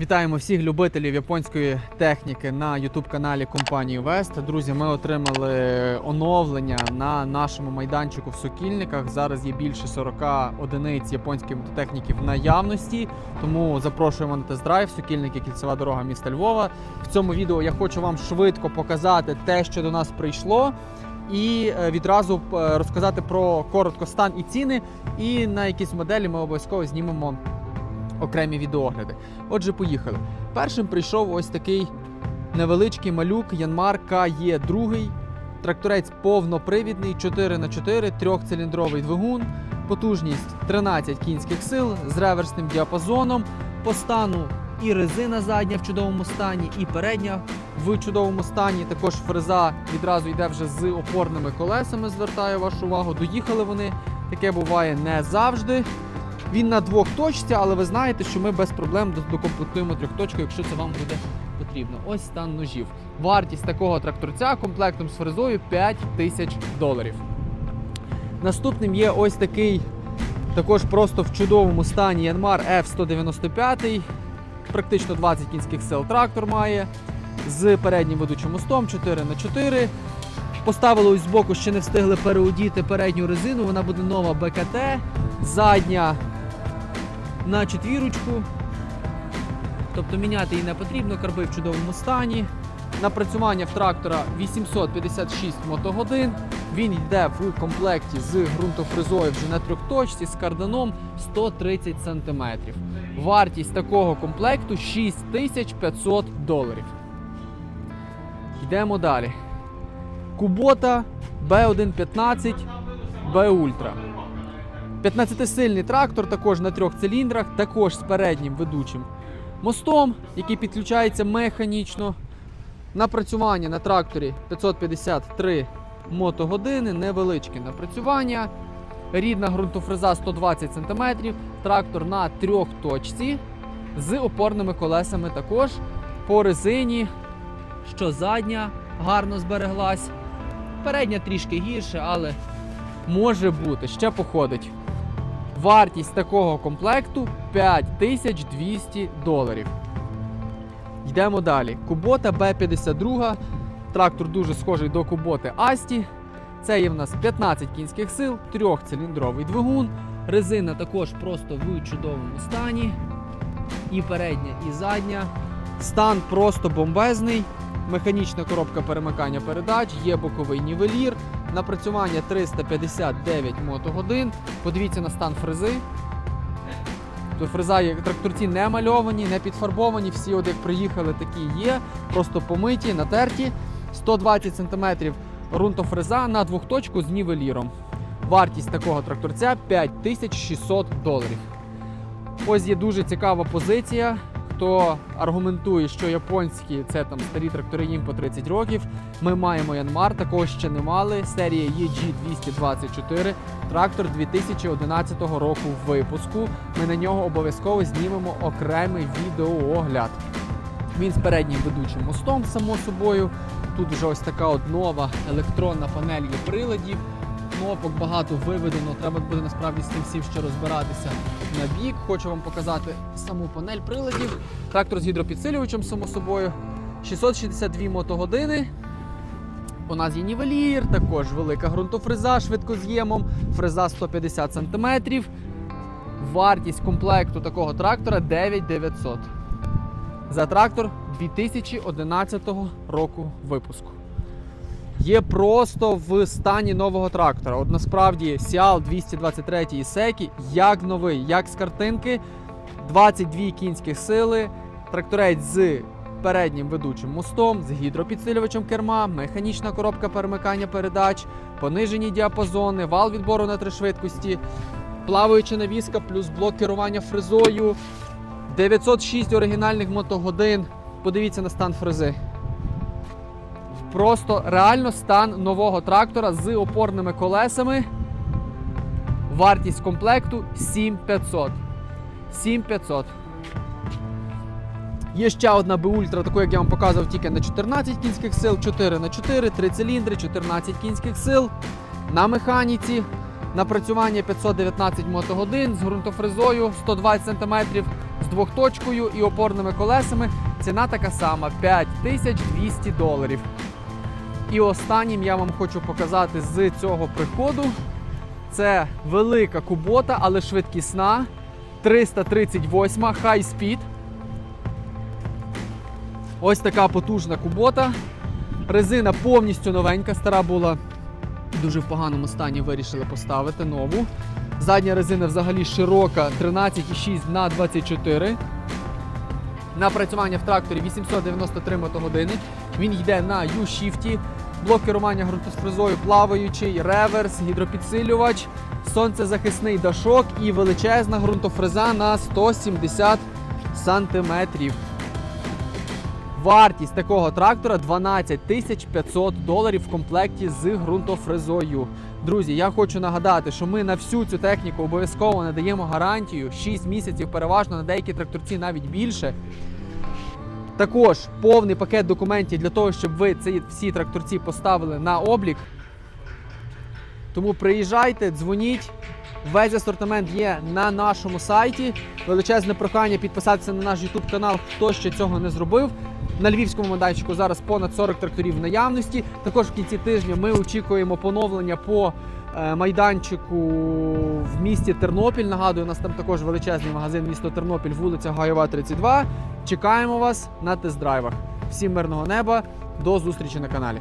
Вітаємо всіх любителів японської техніки на youtube каналі компанії Вест. Друзі, ми отримали оновлення на нашому майданчику в Сокільниках. Зараз є більше 40 одиниць японської мототехніки в наявності. Тому запрошуємо на тест-драйв Сокільники, кільцева дорога міста Львова. В цьому відео я хочу вам швидко показати те, що до нас прийшло. І е, відразу е, розказати про коротко стан і ціни. І на якісь моделі ми обов'язково знімемо окремі відеогляди. Отже, поїхали. Першим прийшов ось такий невеличкий малюк Янмар КЕ 2 Тракторець повнопривідний, 4х4, трьохциліндровий двигун, потужність 13 кінських сил з реверсним діапазоном. По стану і резина задня в чудовому стані, і передня в чудовому стані. Також фреза відразу йде вже з опорними колесами. Звертаю вашу увагу. Доїхали вони. Таке буває не завжди. Він на двох точці, але ви знаєте, що ми без проблем до- докомплектуємо трьохточку, якщо це вам буде потрібно. Ось стан ножів. Вартість такого тракторця комплектом з фрезою 5 тисяч доларів. Наступним є ось такий, також просто в чудовому стані Yanmar F195. Практично 20 кінських сил трактор має. З переднім ведучим мостом 4х4. Поставили ось збоку, ще не встигли переодіти передню резину. Вона буде нова БКТ. Задня на четвірочку. Тобто міняти її не потрібно, карби в чудовому стані. Напрацювання в трактора 856 мотогодин. Він йде в комплекті з ґрунтофрезою вже на трьохточці з карданом 130 см. Вартість такого комплекту 6500 доларів. Йдемо далі. Кубота B115 B Ultra. 15-сильний трактор, також на трьох циліндрах, також з переднім ведучим мостом, який підключається механічно. Напрацювання на тракторі 553 мотогодини, невеличке напрацювання. Рідна ґрунтофреза 120 см, трактор на трьох точці з опорними колесами також по резині, що задня гарно збереглась. Передня трішки гірше, але може бути, ще походить. Вартість такого комплекту 5200 доларів. Йдемо далі. Кубота B52. Трактор дуже схожий до Куботи Асті. Це є в нас 15 кінських сил, трьохциліндровий двигун. Резина також просто в чудовому стані. І передня, і задня. Стан просто бомбезний. Механічна коробка перемикання передач, є боковий нівелір. Напрацювання 359 мотогодин. Подивіться на стан фрези. Тут фреза тракторці не мальовані, не підфарбовані. Всі, от як приїхали, такі є. Просто помиті, натерті. 120 см ґрунтофреза на двохточку з нівеліром. Вартість такого тракторця 5600 доларів. Ось є дуже цікава позиція. Хто аргументує, що японські це там старі трактори їм по 30 років. Ми маємо Янмар, такого ще не мали. Серія EG224, трактор 2011 року випуску. Ми на нього обов'язково знімемо окремий відеоогляд. Він з переднім ведучим мостом, само собою. Тут вже ось така от нова електронна панель є приладів. Кнопок багато виведено. Треба буде насправді з цим всім ще розбиратися на бік. Хочу вам показати саму панель приладів. Трактор з гідропідсилювачем, само собою. 662 мотогодини. У нас є нівелір, також велика ґрунтофреза швидкоз'ємом, фреза 150 см. Вартість комплекту такого трактора 9900. За трактор 2011 року випуску. Є просто в стані нового трактора. От насправді Сіал 223 Ісекі, як новий, як з картинки, 22 кінських сили, тракторець з переднім ведучим мостом, з гідропідсилювачем керма, механічна коробка перемикання передач, понижені діапазони, вал відбору на три швидкості, плаваюча навіска плюс блок керування фрезою, 906 оригінальних мотогодин. Подивіться на стан фрези. Просто реально стан нового трактора з опорними колесами. Вартість комплекту 7500. 7500. Є ще одна Б-Ультра, таку, як я вам показував, тільки на 14 кінських сил, 4 на 4, 3 циліндри, 14 кінських сил. На механіці. Напрацювання 519 мотогодин з ґрунтофрезою 120 см. з двохточкою і опорними колесами. Ціна така сама 5200 доларів. І останнім я вам хочу показати з цього приходу. Це велика кубота, але швидкісна. 338 High Speed. Ось така потужна кубота. Резина повністю новенька, стара була дуже в поганому стані, вирішили поставити нову. Задня резина взагалі широка 13,6 на 24. Напрацювання в тракторі 893 мотогодини. Він йде на U-Shift, блок керування ґрунтосфрезою плаваючий, реверс, гідропідсилювач, сонцезахисний дашок і величезна ґрунтофреза на 170 сантиметрів. Вартість такого трактора 12 тисяч 500 доларів в комплекті з ґрунтофрезою. Друзі, я хочу нагадати, що ми на всю цю техніку обов'язково надаємо гарантію 6 місяців, переважно на деякі тракторці навіть більше. Також повний пакет документів для того, щоб ви ці всі тракторці поставили на облік. Тому приїжджайте, дзвоніть. Весь асортимент є на нашому сайті. Величезне прохання підписатися на наш YouTube канал, хто ще цього не зробив. На львівському майданчику зараз понад 40 тракторів в наявності. Також в кінці тижня ми очікуємо поновлення по е, майданчику в місті Тернопіль. Нагадую, у нас там також величезний магазин місто Тернопіль, вулиця Гайова, 32. Чекаємо вас на тест-драйвах. Всім мирного неба, до зустрічі на каналі.